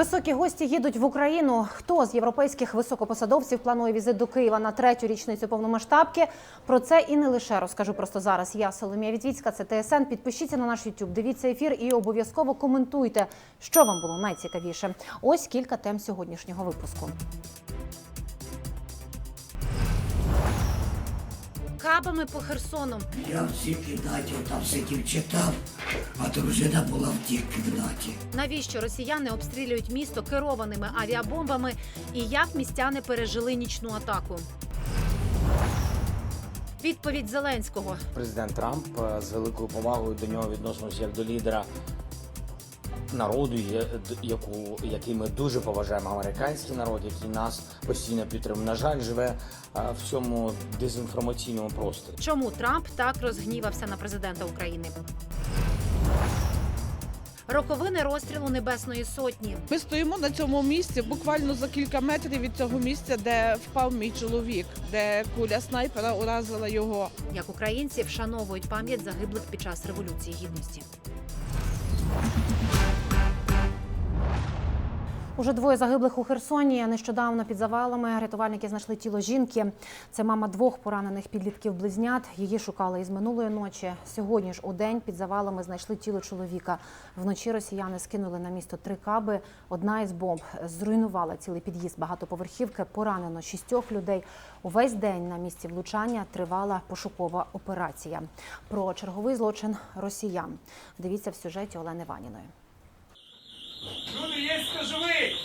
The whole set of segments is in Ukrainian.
Високі гості їдуть в Україну. Хто з європейських високопосадовців планує візит до Києва на третю річницю повномасштабки? Про це і не лише розкажу просто зараз. Я Соломія Вітвіцька, це ТСН. Підпишіться на наш YouTube, дивіться ефір і обов'язково коментуйте, що вам було найцікавіше. Ось кілька тем сьогоднішнього випуску. Кабами по Херсону. Я в цій кімнаті там сидів читав, а дружина була в тій кімнаті. Навіщо росіяни обстрілюють місто керованими авіабомбами і як містяни пережили нічну атаку? Відповідь Зеленського. Президент Трамп е, з великою повагою до нього відносимося як до лідера народу, є- яку, який ми дуже поважаємо американський народ, який нас постійно підтримує. На жаль, живе в цьому дезінформаційному просторі. Чому Трамп так розгнівався на президента України? Роковини розстрілу Небесної Сотні. Ми стоїмо на цьому місці, буквально за кілька метрів від цього місця, де впав мій чоловік, де куля снайпера уразила його. Як українці вшановують пам'ять загиблих під час революції гідності. Уже двоє загиблих у Херсоні. Нещодавно під завалами рятувальники знайшли тіло жінки. Це мама двох поранених підлітків близнят. Її шукали із минулої ночі. Сьогодні ж у день під завалами знайшли тіло чоловіка. Вночі росіяни скинули на місто три каби. Одна із бомб зруйнувала цілий під'їзд багатоповерхівки. Поранено шістьох людей. Увесь день на місці влучання тривала пошукова операція. Про черговий злочин росіян. Дивіться в сюжеті Олени Ваніної. Люди, є живі!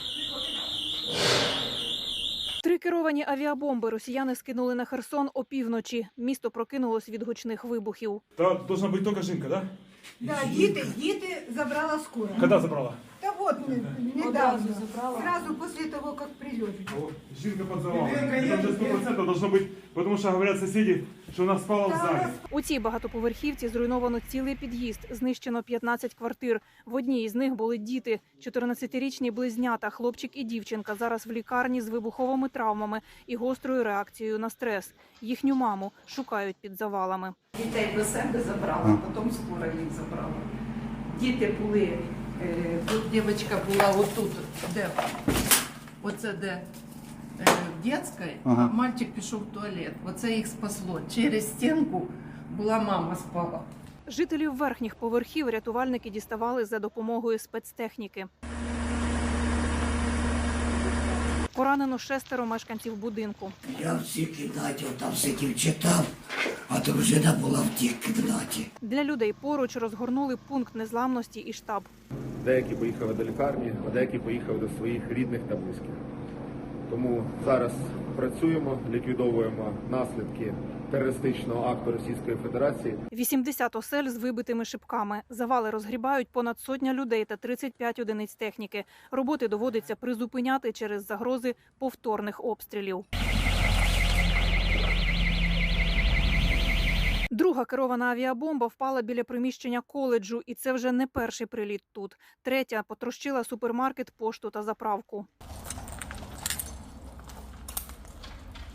Три керовані авіабомби росіяни скинули на Херсон опівночі. Місто прокинулось від гучних вибухів. Та должна быть только Жинка, да? Да, діти, діти забрала скоро. Коли забрала? Да вот, не- недавно, сразу после того, как прилет. О, Жинка под завалом. Это уже сто процентов должно быть, потому что говорят соседи, что она спала в зале. У цій багатоповерхівці зруйновано цілий під'їзд, знищено 15 квартир. В одній із них були діти, 14-річні близнята, хлопчик і дівчинка. Зараз в лікарні з вибуховими травмами і гострою реакцією на стрес. Їхню маму шукають під завалами. Дітей до себе забрала, потім скоро їх забрала. Діти були, тут дівчинка була отут, де, оце де е, в дитячій, а мальчик пішов в туалет. Оце їх спасло. Через стінку була мама спала. Жителів верхніх поверхів рятувальники діставали за допомогою спецтехніки. Поранено шестеро мешканців будинку. Я в цій кімнаті там сидів читав, а дружина була в тій кімнаті. Для людей поруч розгорнули пункт незламності і штаб. Деякі поїхали до лікарні, а деякі поїхали до своїх рідних та близьких. Тому зараз працюємо, ліквідовуємо наслідки терористичного акту Російської Федерації. 80 осель з вибитими шибками. Завали розгрібають понад сотня людей та 35 одиниць техніки. Роботи доводиться призупиняти через загрози повторних обстрілів. Друга керована авіабомба впала біля приміщення коледжу, і це вже не перший приліт тут. Третя потрощила супермаркет, пошту та заправку.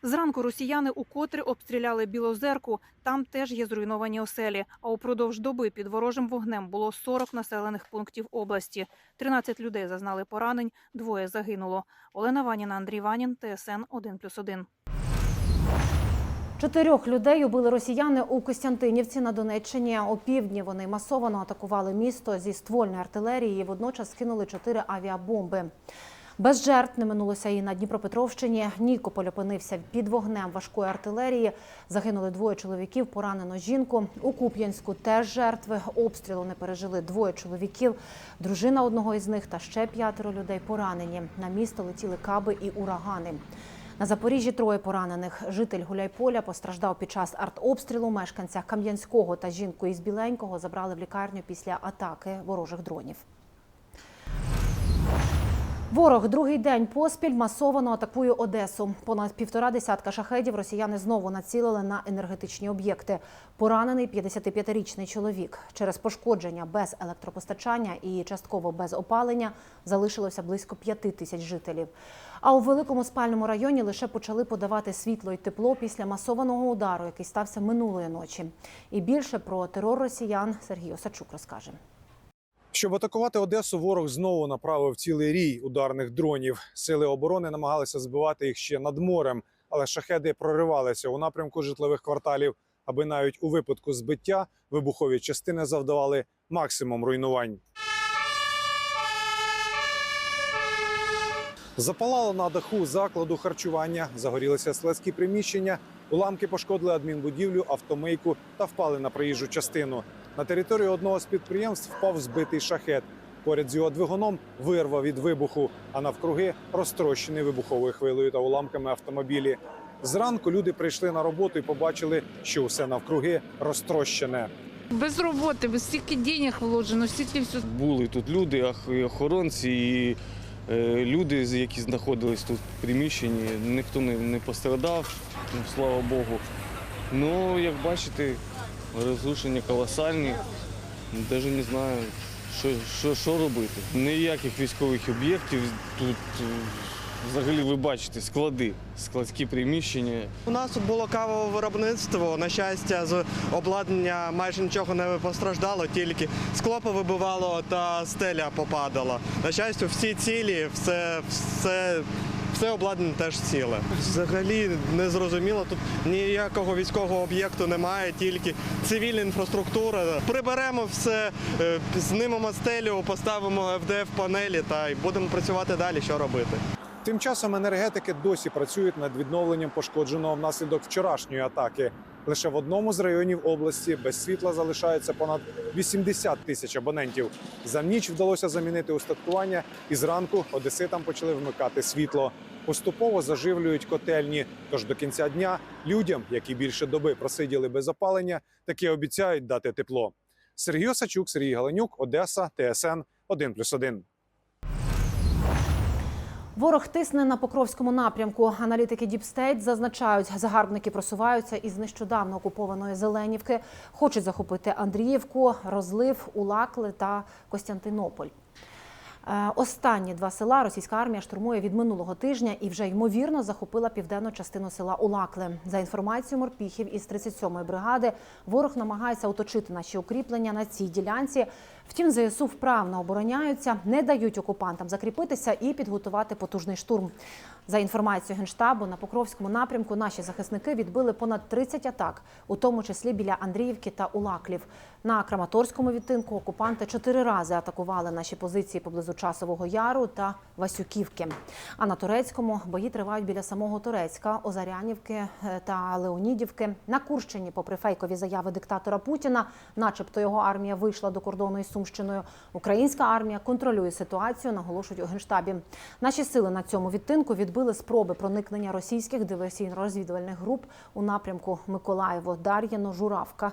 Зранку росіяни укотре обстріляли Білозерку. Там теж є зруйновані оселі. А упродовж доби під ворожим вогнем було 40 населених пунктів області. 13 людей зазнали поранень, двоє загинуло. Олена Ваніна, Андрій Ванін, ТСН 1+,1. Чотирьох людей убили росіяни у Костянтинівці на Донеччині. О півдні вони масово атакували місто зі ствольної артилерії. і Водночас скинули чотири авіабомби. Без жертв не минулося і на Дніпропетровщині. Нікополь опинився під вогнем важкої артилерії. Загинули двоє чоловіків, поранено жінку. У Куп'янську теж жертви. Обстрілу не пережили двоє чоловіків. Дружина одного із них та ще п'ятеро людей поранені. На місто летіли каби і урагани. На Запоріжжі троє поранених. Житель Гуляйполя постраждав під час артобстрілу. Мешканця Кам'янського та жінку із Біленького забрали в лікарню після атаки ворожих дронів. Ворог другий день поспіль масово атакує Одесу. Понад півтора десятка шахедів росіяни знову націлили на енергетичні об'єкти. Поранений 55-річний чоловік. Через пошкодження без електропостачання і частково без опалення залишилося близько п'яти тисяч жителів. А у великому спальному районі лише почали подавати світло і тепло після масованого удару, який стався минулої ночі. І більше про терор росіян Сергій Осачук розкаже. Щоб атакувати Одесу, ворог знову направив цілий рій ударних дронів. Сили оборони намагалися збивати їх ще над морем, але шахеди проривалися у напрямку житлових кварталів, аби навіть у випадку збиття вибухові частини завдавали максимум руйнувань. Запалало на даху закладу харчування, загорілися складські приміщення, уламки пошкодили адмінбудівлю, автомийку та впали на проїжджу частину. На територію одного з підприємств впав збитий шахет. Поряд з його двигуном вирва від вибуху, а навкруги розтрощений вибуховою хвилею та уламками автомобілі. Зранку люди прийшли на роботу і побачили, що усе навкруги розтрощене. Без роботи, без стільки денег вложено, стільки все. Були тут люди, ах- і охоронці, і е, люди, які знаходились тут в приміщенні. Ніхто не, не пострадав, ну, слава Богу. Ну, як бачите, розрушення колосальні. Навіть не знаю, що, що, що робити. Ніяких військових об'єктів тут е, взагалі ви бачите склади, складські приміщення. У нас тут було кавове виробництво. На щастя, з обладнання майже нічого не постраждало, тільки скло повибивало та стеля попадала. На щастя, всі цілі, все, все, все обладнання теж ціле. Взагалі не зрозуміло. Тут ніякого військового об'єкту немає, тільки цивільна інфраструктура. Приберемо все, е, знімемо стелю, поставимо FDF панелі та й будемо працювати далі. Що робити? Тим часом енергетики досі працюють над відновленням пошкодженого внаслідок вчорашньої атаки. Лише в одному з районів області без світла залишається понад 80 тисяч абонентів. За ніч вдалося замінити устаткування, і зранку одеситам почали вмикати світло. Поступово заживлюють котельні. Тож до кінця дня людям, які більше доби просиділи без опалення, таки обіцяють дати тепло. Сергій Осачук, Сергій Галенюк, Одеса, ТСН 1+,1. Ворог тисне на Покровському напрямку. Аналітики Діпстейт зазначають, загарбники просуваються із нещодавно окупованої Зеленівки. Хочуть захопити Андріївку, Розлив, Улакли та Костянтинополь. Е, Останні два села російська армія штурмує від минулого тижня і вже ймовірно захопила південну частину села Улакли. За інформацією морпіхів із 37-ї бригади, ворог намагається оточити наші укріплення на цій ділянці. Втім, ЗСУ вправно обороняються, не дають окупантам закріпитися і підготувати потужний штурм. За інформацією генштабу, на Покровському напрямку наші захисники відбили понад 30 атак, у тому числі біля Андріївки та Улаклів. На Краматорському відтинку окупанти чотири рази атакували наші позиції поблизу Часового Яру та Васюківки. А на турецькому бої тривають біля самого Турецька, Озарянівки е, та Леонідівки. На Курщині, попри фейкові заяви диктатора Путіна, начебто його армія вийшла до кордону із Сумщиною. Українська армія контролює ситуацію, наголошують у генштабі. Наші сили на цьому відтинку відбили спроби проникнення російських диверсійно-розвідувальних груп у напрямку Миколаєво, Дар'їно, Журавка.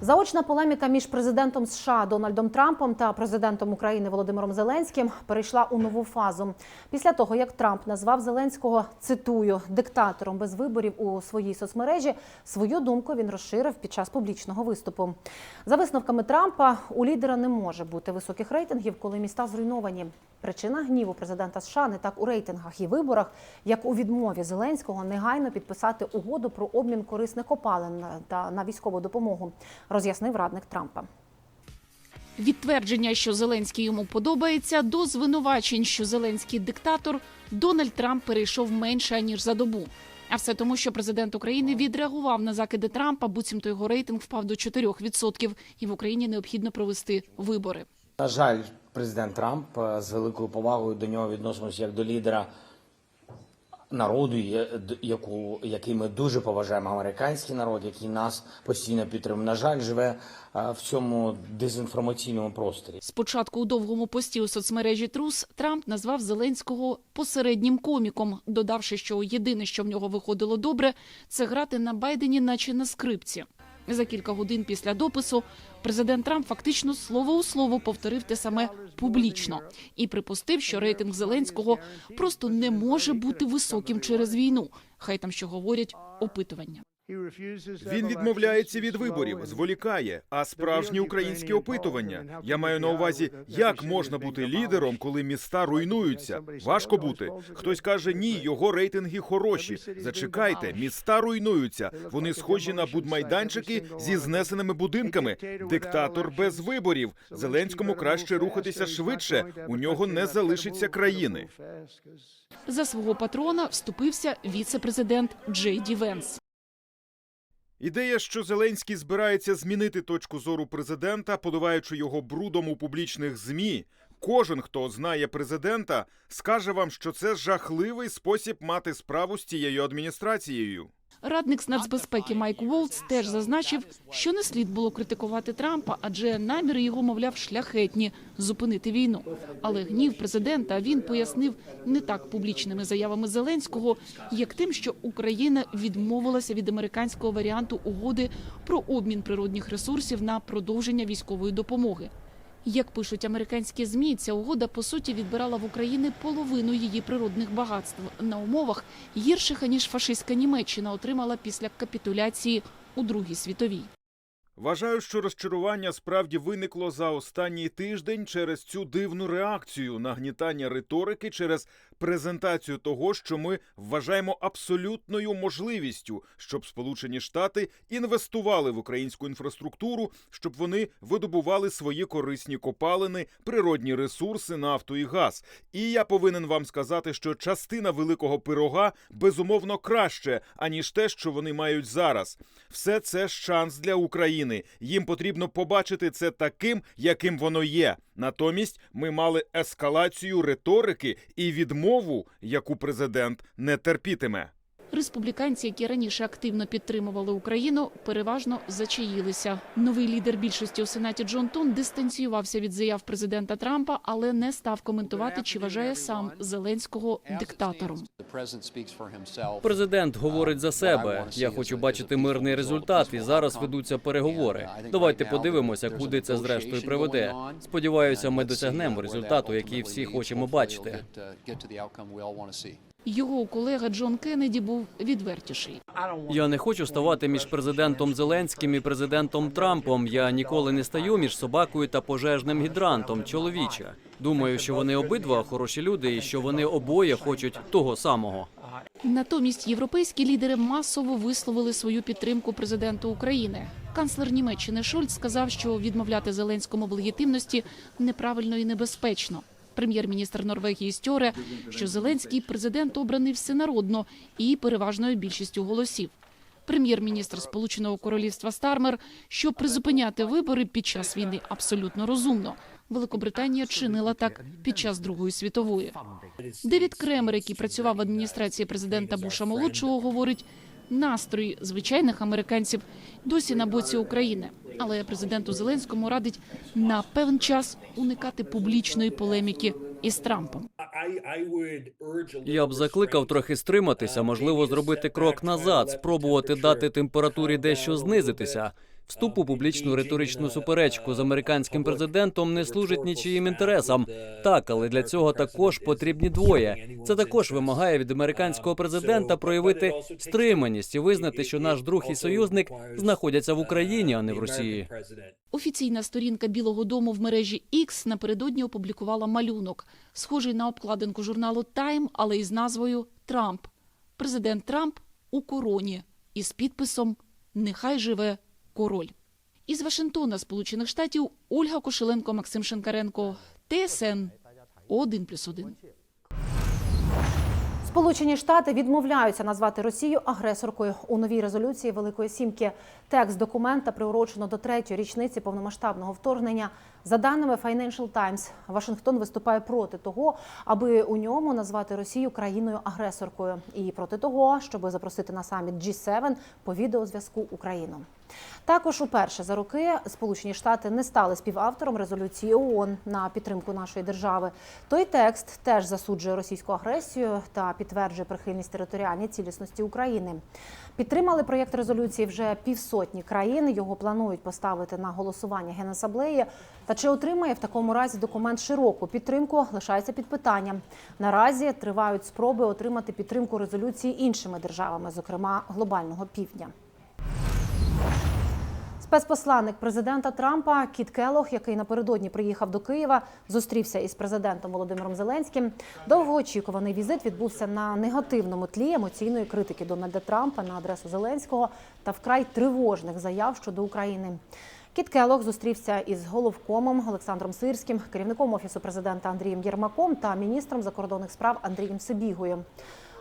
Заочна полеміка між президентом США Дональдом Трампом та президентом України Володимиром Зеленським перейшла у нову фазу. Після того, як Трамп назвав Зеленського цитую диктатором без виборів у своїй соцмережі, свою думку він розширив під час публічного виступу. За висновками Трампа, у лідера не може бути високих рейтингів, коли міста зруйновані. Причина гніву президента США не так у рейтингах і виборах, як у відмові Зеленського негайно підписати угоду про обмін корисних копалин та на військову допомогу, роз'яснив радник Трампа. Від що Зеленський йому подобається, до звинувачень, що Зеленський диктатор, Дональд Трамп перейшов менше ніж за добу. А все тому, що президент України відреагував на закиди Трампа, буцімто його рейтинг впав до 4%, і в Україні необхідно провести вибори. На жаль, президент Трамп е, з великою повагою до нього відносимося як до лідера народу, яку, який ми дуже поважаємо, американський народ, який нас постійно підтримує. На жаль, живе е, в цьому дезінформаційному просторі. Спочатку у довгому пості у соцмережі Трус Трамп назвав Зеленського посереднім коміком, додавши, що єдине, що в нього виходило добре, це грати на Байдені, наче на скрипці. За кілька годин після допису президент Трамп фактично слово у слово повторив те саме публічно і припустив, що рейтинг Зеленського просто не може бути високим через війну. Хай там що говорять опитування. Він відмовляється від виборів, зволікає. А справжні українські опитування. Я маю на увазі, як можна бути лідером, коли міста руйнуються. Важко бути. Хтось каже, ні, його рейтинги хороші. Зачекайте, міста руйнуються. Вони схожі на будмайданчики зі знесеними будинками. Диктатор без виборів. Зеленському краще рухатися швидше. У нього не залишиться країни. За свого патрона вступився віце-президент Джей Ді Венс. Ідея, що Зеленський збирається змінити точку зору президента, поливаючи його брудом у публічних змі. Кожен, хто знає президента, скаже вам, що це жахливий спосіб мати справу з цією адміністрацією. Радник з нацбезпеки Майк Волц теж зазначив, що не слід було критикувати Трампа, адже наміри його, мовляв, шляхетні зупинити війну. Але гнів президента він пояснив не так публічними заявами Зеленського, як тим, що Україна відмовилася від американського варіанту угоди про обмін природних ресурсів на продовження військової допомоги. Як пишуть американські змі, ця угода по суті відбирала в Україні половину її природних багатств на умовах гірших аніж фашистська Німеччина отримала після капітуляції у Другій світовій. Вважаю, що розчарування справді виникло за останній тиждень через цю дивну реакцію нагнітання риторики через презентацію того, що ми вважаємо абсолютною можливістю, щоб Сполучені Штати інвестували в українську інфраструктуру, щоб вони видобували свої корисні копалини, природні ресурси, нафту і газ. І я повинен вам сказати, що частина великого пирога безумовно краще, аніж те, що вони мають зараз. Все це шанс для України. Їм потрібно побачити це таким, яким воно є. Натомість ми мали ескалацію риторики і відмову, яку президент не терпітиме. Республіканці, які раніше активно підтримували Україну, переважно зачаїлися. Новий лідер більшості у сенаті Джон Тон дистанціювався від заяв президента Трампа, але не став коментувати, чи вважає сам Зеленського диктатором. Президент говорить за себе. Я хочу бачити мирний результат, і зараз ведуться переговори. Давайте подивимося, куди це зрештою приведе. Сподіваюся, ми досягнемо результату, який всі хочемо бачити. Його колега Джон Кеннеді був відвертіший. Я не хочу ставати між президентом Зеленським і президентом Трампом. Я ніколи не стаю між собакою та пожежним гідрантом. Чоловіче. Думаю, що вони обидва хороші люди, і що вони обоє хочуть того самого. Натомість європейські лідери масово висловили свою підтримку президенту України. Канцлер Німеччини Шольц сказав, що відмовляти Зеленському в легітимності неправильно і небезпечно. Прем'єр-міністр Норвегії Стьоре, що Зеленський президент обраний всенародно і переважною більшістю голосів. Прем'єр-міністр Сполученого Королівства Стармер, що призупиняти вибори під час війни абсолютно розумно. Великобританія чинила так під час Другої світової. Девід Кремер, який працював в адміністрації президента Буша молодшого, говорить, настрої звичайних американців досі на боці України. Але президенту Зеленському радить на певний час уникати публічної полеміки із Трампом. Я б закликав трохи стриматися, можливо, зробити крок назад, спробувати дати температурі дещо знизитися. Вступ у публічну риторичну суперечку з американським президентом не служить нічиїм інтересам. Так, але для цього також потрібні двоє. Це також вимагає від американського президента проявити стриманість і визнати, що наш друг і союзник знаходяться в Україні, а не в Росії. Офіційна сторінка Білого Дому в мережі X напередодні опублікувала малюнок, схожий на обкладинку журналу Time, але із назвою Трамп. Президент Трамп у короні із підписом Нехай живе король. Із Вашингтона, Сполучених Штатів, Ольга Кошеленко, Максим Шинкаренко, ТСН 1+,1. Сполучені Штати відмовляються назвати Росію агресоркою у новій резолюції Великої Сімки. Текст документа приурочено до третьої річниці повномасштабного вторгнення. За даними Financial Times, Вашингтон виступає проти того, аби у ньому назвати Росію країною-агресоркою, і проти того, щоб запросити на саміт G7 по відеозв'язку Україну. Також уперше за роки Сполучені Штати не стали співавтором резолюції ООН на підтримку нашої держави. Той текст теж засуджує російську агресію та підтверджує прихильність територіальній цілісності України. Підтримали проєкт резолюції вже півсотні країн. Його планують поставити на голосування Генасаблеї. Та чи отримає в такому разі документ широку підтримку, лишається під питанням. Наразі тривають спроби отримати підтримку резолюції іншими державами, зокрема глобального півдня. Спецпосланник президента Трампа Кіт Келох, який напередодні приїхав до Києва, зустрівся із президентом Володимиром Зеленським. Довгоочікуваний візит відбувся на негативному тлі емоційної критики Дональда Трампа на адресу Зеленського та вкрай тривожних заяв щодо України. Кіт Келох зустрівся із головкомом Олександром Сирським, керівником офісу президента Андрієм Єрмаком та міністром закордонних справ Андрієм Сибігою.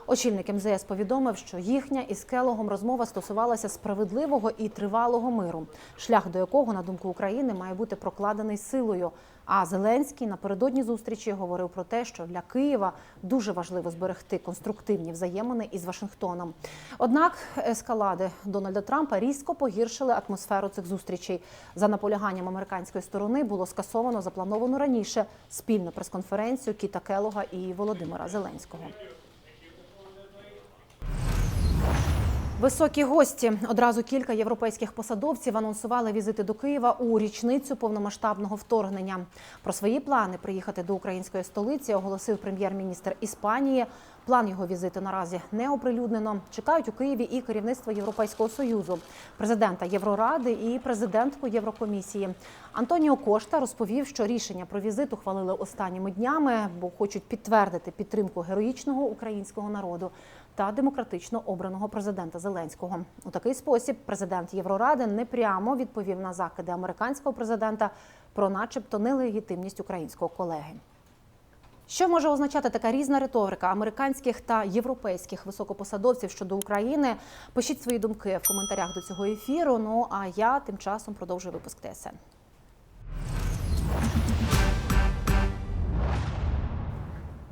Очільник МЗС повідомив, що їхня із Келогом розмова стосувалася справедливого і тривалого миру, шлях до якого, на думку України, має бути прокладений силою. А Зеленський напередодні зустрічі говорив про те, що для Києва дуже важливо зберегти конструктивні взаємини із Вашингтоном. Однак ескалади Дональда Трампа різко погіршили атмосферу цих зустрічей. За наполяганням американської сторони було скасовано заплановану раніше спільну прес-конференцію Кіта Келога і Володимира Зеленського. Високі гості одразу кілька європейських посадовців анонсували візити до Києва у річницю повномасштабного вторгнення. Про свої плани приїхати до української столиці оголосив прем'єр-міністр Іспанії. План його візиту наразі не оприлюднено. Чекають у Києві і керівництво Європейського союзу, президента Євроради і президентку Єврокомісії. Антоніо Кошта розповів, що рішення про візит ухвалили останніми днями, бо хочуть підтвердити підтримку героїчного українського народу та демократично обраного президента Зеленського. У такий спосіб президент Євроради непрямо відповів на закиди американського президента про, начебто, нелегітимність українського колеги. Що може означати така різна риторика американських та європейських високопосадовців щодо України? Пишіть свої думки в коментарях до цього ефіру. Ну а я тим часом продовжую випуск ТСН.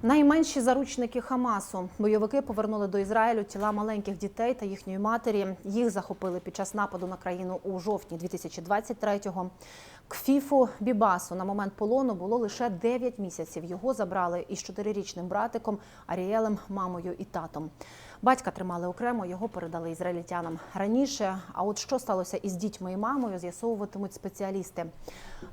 Найменші заручники Хамасу бойовики повернули до Ізраїлю тіла маленьких дітей та їхньої матері. Їх захопили під час нападу на країну у жовтні 2023-го. Кфіфу Бібасу на момент полону було лише 9 місяців. Його забрали із чотирирічним братиком Аріелем, мамою і татом. Батька тримали окремо, його передали ізраїльтянам раніше. А от що сталося із дітьми і мамою, з'ясовуватимуть спеціалісти.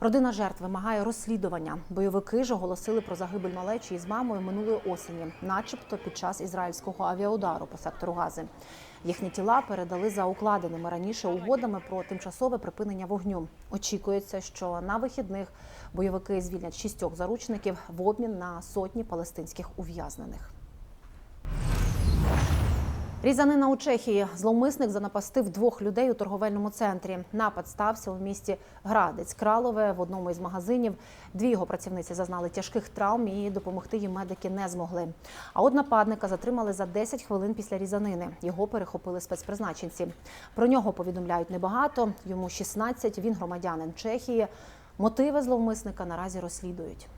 Родина жертв вимагає розслідування. Бойовики ж оголосили про загибель малечі із мамою минулої осені, начебто під час ізраїльського авіаудару по сектору Гази. Їхні тіла передали за укладеними раніше угодами про тимчасове припинення вогню. Очікується, що на вихідних бойовики звільнять шістьох заручників в обмін на сотні палестинських ув'язнених. Різанина у Чехії. Зловмисник занапастив двох людей у торговельному центрі. Напад стався у місті Градець Кралове в одному із магазинів. Дві його працівниці зазнали тяжких травм і допомогти їм медики не змогли. А от нападника затримали за 10 хвилин після різанини. Його перехопили спецпризначенці. Про нього повідомляють небагато. Йому 16, Він громадянин Чехії. Мотиви зловмисника наразі розслідують.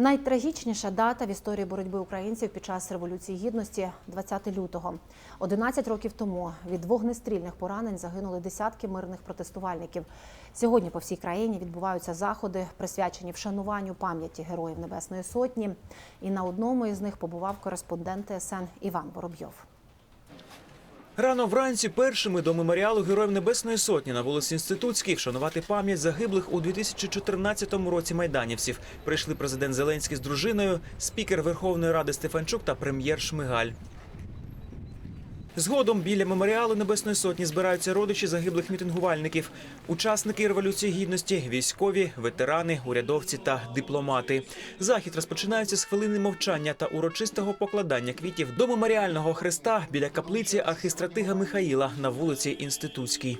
Найтрагічніша дата в історії боротьби українців під час революції гідності 20 лютого. 11 років тому від вогнестрільних поранень загинули десятки мирних протестувальників. Сьогодні по всій країні відбуваються заходи, присвячені вшануванню пам'яті героїв Небесної Сотні. І на одному із них побував кореспондент ТСН Іван Воробйов. Рано вранці першими до меморіалу Героїв Небесної Сотні на вулиці Інститутській вшанувати пам'ять загиблих у 2014 році майданівців. Прийшли президент Зеленський з дружиною, спікер Верховної Ради Стефанчук та прем'єр Шмигаль. Згодом біля меморіалу Небесної Сотні збираються родичі загиблих мітингувальників, учасники революції гідності, військові, ветерани, урядовці та дипломати. Захід розпочинається з хвилини мовчання та урочистого покладання квітів до меморіального хреста біля каплиці архістратига Михаїла на вулиці Інститутській.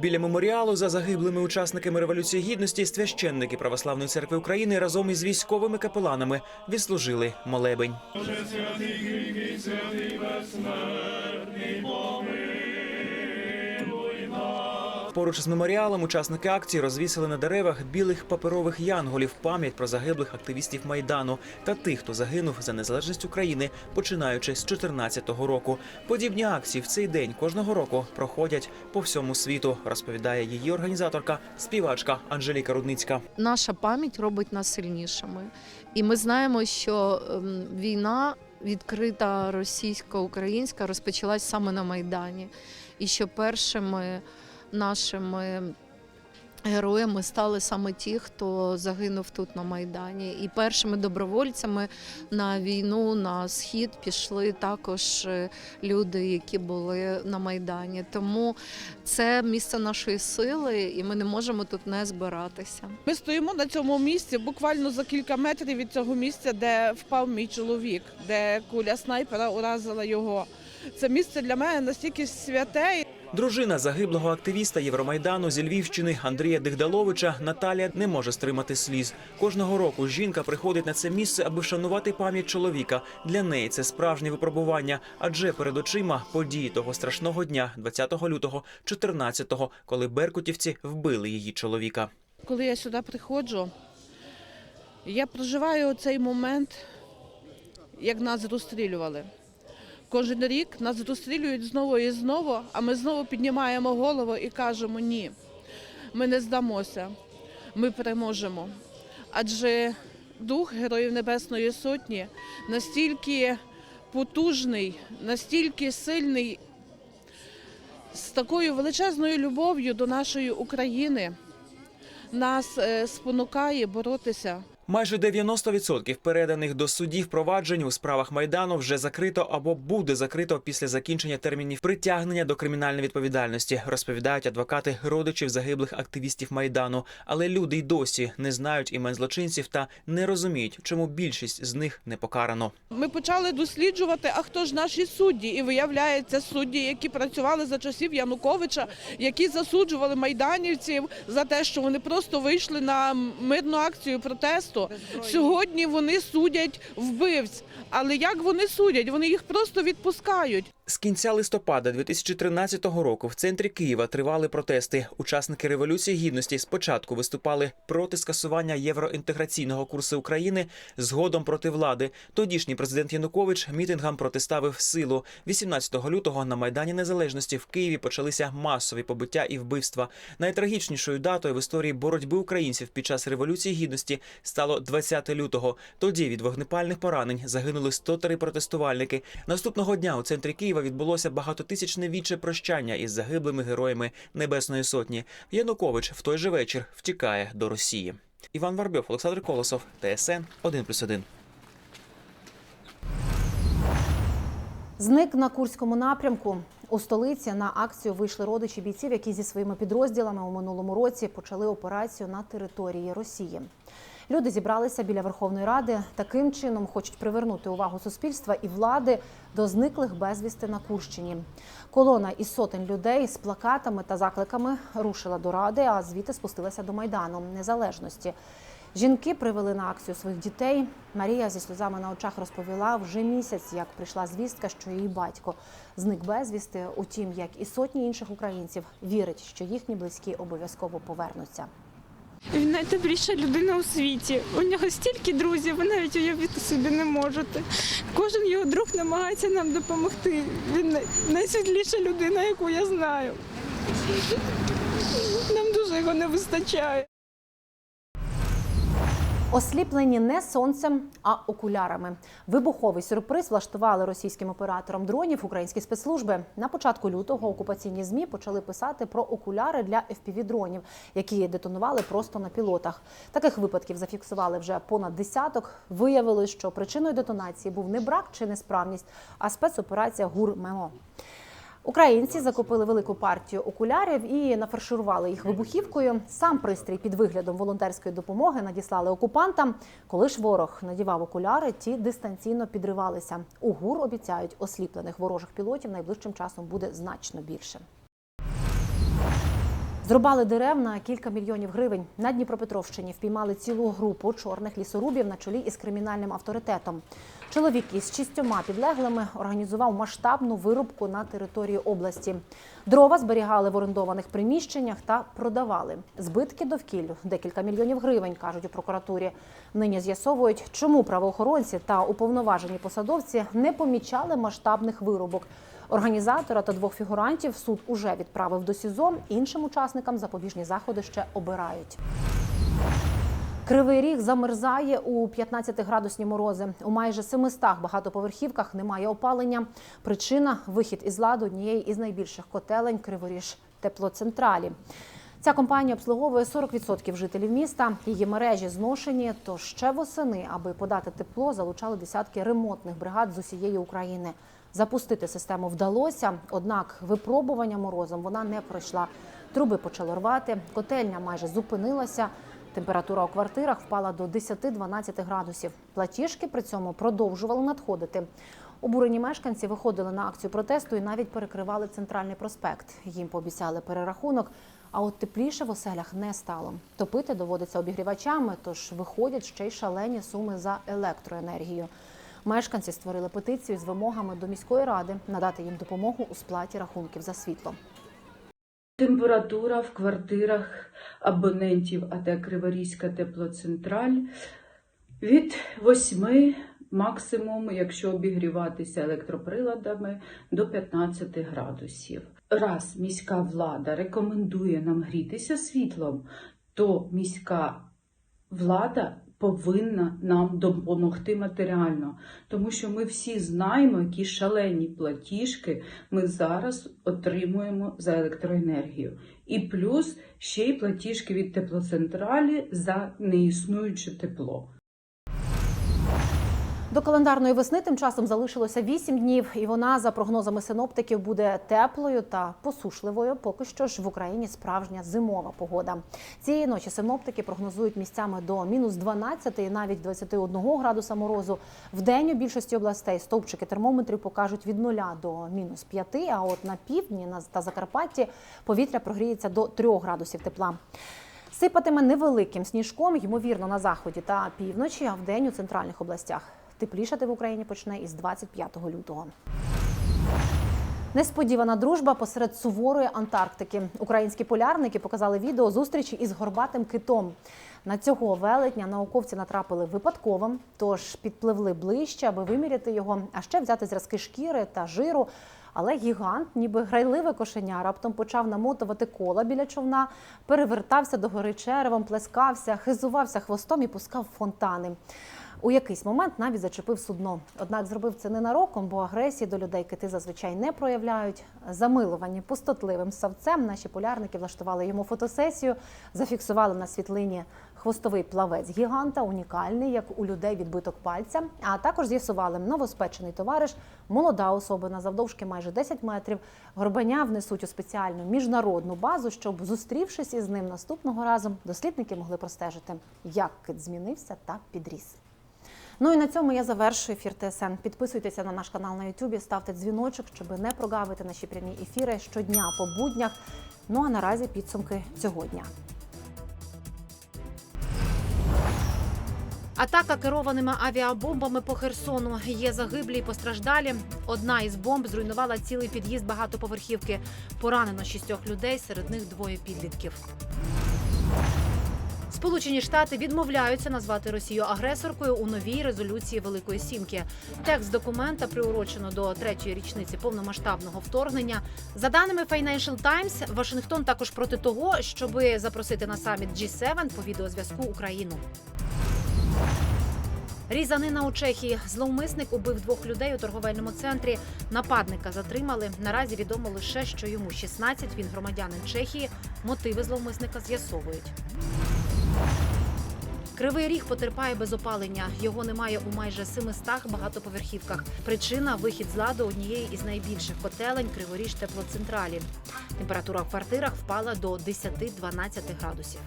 Біля меморіалу за загиблими учасниками революції гідності священники православної церкви України разом із військовими капеланами відслужили молебень. Поруч із меморіалом учасники акції розвісили на деревах білих паперових янголів пам'ять про загиблих активістів майдану та тих, хто загинув за незалежність України, починаючи з 2014 року. Подібні акції в цей день кожного року проходять по всьому світу, розповідає її організаторка, співачка Анжеліка Рудницька. Наша пам'ять робить нас сильнішими, і ми знаємо, що ем, війна відкрита російсько-українська розпочалась саме на майдані, і що першими нашими Героями стали саме ті, хто загинув тут на Майдані. І першими добровольцями на війну на схід пішли також е, люди, які були на Майдані. Тому це місце нашої сили, і ми не можемо тут не збиратися. Ми стоїмо на цьому місці буквально за кілька метрів від цього місця, де впав мій чоловік, де куля снайпера уразила його. Це місце для мене настільки святе. Дружина загиблого активіста Євромайдану зі Львівщини Андрія Дигдаловича Наталія не може стримати сліз. Кожного року жінка приходить на це місце, аби вшанувати пам'ять чоловіка. Для неї це справжнє випробування, адже перед очима події того страшного дня, 20 лютого, 14-го, коли беркутівці вбили її чоловіка. Коли я сюди приходжу, я проживаю цей момент, як нас розстрілювали. Кожен рік нас розстрілюють знову і знову, а ми знову піднімаємо голову і кажемо ні, ми не здамося, ми переможемо. Адже дух Героїв Небесної Сотні настільки потужний, настільки сильний, з такою величезною любов'ю до нашої України нас е, спонукає боротися. Майже 90% переданих до судів проваджень у справах майдану вже закрито або буде закрито після закінчення термінів притягнення до кримінальної відповідальності, розповідають адвокати родичів загиблих активістів майдану. Але люди й досі не знають імен злочинців та не розуміють, чому більшість з них не покарано. Ми почали досліджувати, а хто ж наші судді, і виявляється, судді, які працювали за часів Януковича, які засуджували майданівців за те, що вони просто вийшли на мирну акцію протесту. Сьогодні вони судять вбивць. Але як вони судять? Вони їх просто відпускають. З кінця листопада 2013 року в центрі Києва тривали протести. Учасники революції гідності спочатку виступали проти скасування євроінтеграційного курсу України, згодом проти влади. Тодішній президент Янукович мітингам протиставив силу. 18 лютого на майдані Незалежності в Києві почалися масові побиття і вбивства. Найтрагічнішою датою в історії боротьби українців під час революції гідності стало 20 лютого. Тоді від вогнепальних поранень загинули 103 протестувальники. Наступного дня у центрі Києва відбулося багатотисячне віче прощання із загиблими героями Небесної Сотні. Янукович в той же вечір втікає до Росії. Іван Варбьов, Олександр Колосов, ТСН 1+,1. Зник на Курському напрямку. У столиці на акцію вийшли родичі бійців, які зі своїми підрозділами у минулому році почали операцію на території Росії. Люди зібралися біля Верховної Ради. Таким чином хочуть привернути увагу суспільства і влади до зниклих безвісти на Курщині. Колона із сотень людей з плакатами та закликами рушила до ради, а звідти спустилася до майдану незалежності. Жінки привели на акцію своїх дітей. Марія зі сльозами на очах розповіла вже місяць, як прийшла звістка, що її батько зник безвісти. Утім, як і сотні інших українців, вірить, що їхні близькі обов'язково повернуться. Він найдобріша людина у світі. У нього стільки друзів, ви навіть уявити собі не можете. Кожен його друг намагається нам допомогти. Він найсвітліша людина, яку я знаю. Нам дуже його не вистачає. Осліплені не сонцем, а окулярами. Вибуховий сюрприз влаштували російським операторам дронів українські спецслужби. На початку лютого окупаційні змі почали писати про окуляри для fpv дронів, які детонували просто на пілотах. Таких випадків зафіксували вже понад десяток. Виявили, що причиною детонації був не брак чи несправність, а спецоперація ГУР МЕМО. Українці закупили велику партію окулярів і нафарширували їх вибухівкою. Сам пристрій під виглядом волонтерської допомоги надіслали окупантам. Коли ж ворог надівав окуляри, ті дистанційно підривалися. У ГУР обіцяють, осліплених ворожих пілотів найближчим часом буде значно більше. Зрубали дерев на кілька мільйонів гривень. На Дніпропетровщині впіймали цілу групу чорних лісорубів на чолі із кримінальним авторитетом. Чоловік із шістьома підлеглими організував масштабну вирубку на території області. Дрова зберігали в орендованих приміщеннях та продавали. Збитки довкіллю декілька мільйонів гривень, кажуть у прокуратурі. Нині з'ясовують, чому правоохоронці та уповноважені посадовці не помічали масштабних вирубок. Організатора та двох фігурантів суд уже відправив до СІЗО. Іншим учасникам запобіжні заходи ще обирають. Кривий ріг замерзає у 15-градусні морози. У майже 700 багатоповерхівках немає опалення. Причина вихід із ладу однієї із найбільших котелень Криворіж теплоцентралі. Ця компанія обслуговує 40% жителів міста. Її мережі зношені. Тож ще восени, аби подати тепло, залучали десятки ремонтних бригад з усієї України. Запустити систему вдалося, однак випробування морозом вона не пройшла. Труби почали рвати, котельня майже зупинилася. Температура у квартирах впала до 10-12 градусів. Платіжки при цьому продовжували надходити. Обурені мешканці виходили на акцію протесту і навіть перекривали центральний проспект. Їм пообіцяли перерахунок. А от тепліше в оселях не стало. Топити доводиться обігрівачами, тож виходять ще й шалені суми за електроенергію. Мешканці створили петицію з вимогами до міської ради надати їм допомогу у сплаті рахунків за світло. Температура в квартирах абонентів АТ Криворізька теплоцентраль від 8 максимум, якщо обігріватися електроприладами, до 15 градусів. Раз міська влада рекомендує нам грітися світлом, то міська влада повинна нам допомогти матеріально, тому що ми всі знаємо, які шалені платіжки ми зараз отримуємо за електроенергію. І плюс ще й платіжки від теплоцентралі за неіснуюче тепло. До календарної весни тим часом залишилося 8 днів, і вона, за прогнозами синоптиків, буде теплою та посушливою. Поки що ж в Україні справжня зимова погода. Цієї ночі синоптики прогнозують місцями до мінус 12 і навіть 21 градуса морозу. В день у більшості областей стовпчики термометрів покажуть від 0 до мінус 5, а от на півдні на- та Закарпатті повітря прогріється до 3 градусів тепла. Сипатиме невеликим сніжком, ймовірно, на заході та півночі, а вдень у центральних областях. Теплішати в Україні почне із 25 лютого. Несподівана дружба посеред суворої Антарктики. Українські полярники показали відео зустрічі із горбатим китом. На цього велетня науковці натрапили випадково, тож підпливли ближче, аби виміряти його, а ще взяти зразки шкіри та жиру. Але гігант, ніби грайливе кошеня, раптом почав намотувати кола біля човна, перевертався догори черевом, плескався, хизувався хвостом і пускав фонтани. У якийсь момент навіть зачепив судно. Однак зробив це ненароком, бо агресії до людей кити зазвичай не проявляють. Замилувані пустотливим савцем наші полярники влаштували йому фотосесію, зафіксували на світлині хвостовий плавець гіганта, унікальний, як у людей відбиток пальця. А також з'ясували новоспечений товариш, молода особина завдовжки майже 10 метрів. Горбаня внесуть у спеціальну міжнародну базу, щоб, зустрівшись із ним наступного разу, дослідники могли простежити, як кит змінився та підріс. Ну і на цьому я завершую ефір ТСН. Підписуйтеся на наш канал на Ютубі, ставте дзвіночок, щоб не прогавити наші прямі ефіри щодня по буднях. Ну а наразі підсумки цього дня. Атака керованими авіабомбами по Херсону. Є загиблі і постраждалі. Одна із бомб зруйнувала цілий під'їзд багатоповерхівки. Поранено шістьох людей, серед них двоє підлітків. Сполучені Штати відмовляються назвати Росію агресоркою у новій резолюції Великої Сімки. Текст документа приурочено до третьої річниці повномасштабного вторгнення. За даними Financial Times, Вашингтон також проти того, щоби запросити на саміт G7 по відеозв'язку Україну. Різанина у Чехії. Зловмисник убив двох людей у торговельному центрі. Нападника затримали. Наразі відомо лише, що йому 16, Він громадянин Чехії. Мотиви зловмисника з'ясовують. Кривий ріг потерпає без опалення. Його немає у майже 700 багатоповерхівках. Причина вихід з ладу однієї із найбільших котелень Криворіж теплоцентралі. Температура в квартирах впала до 10-12 градусів.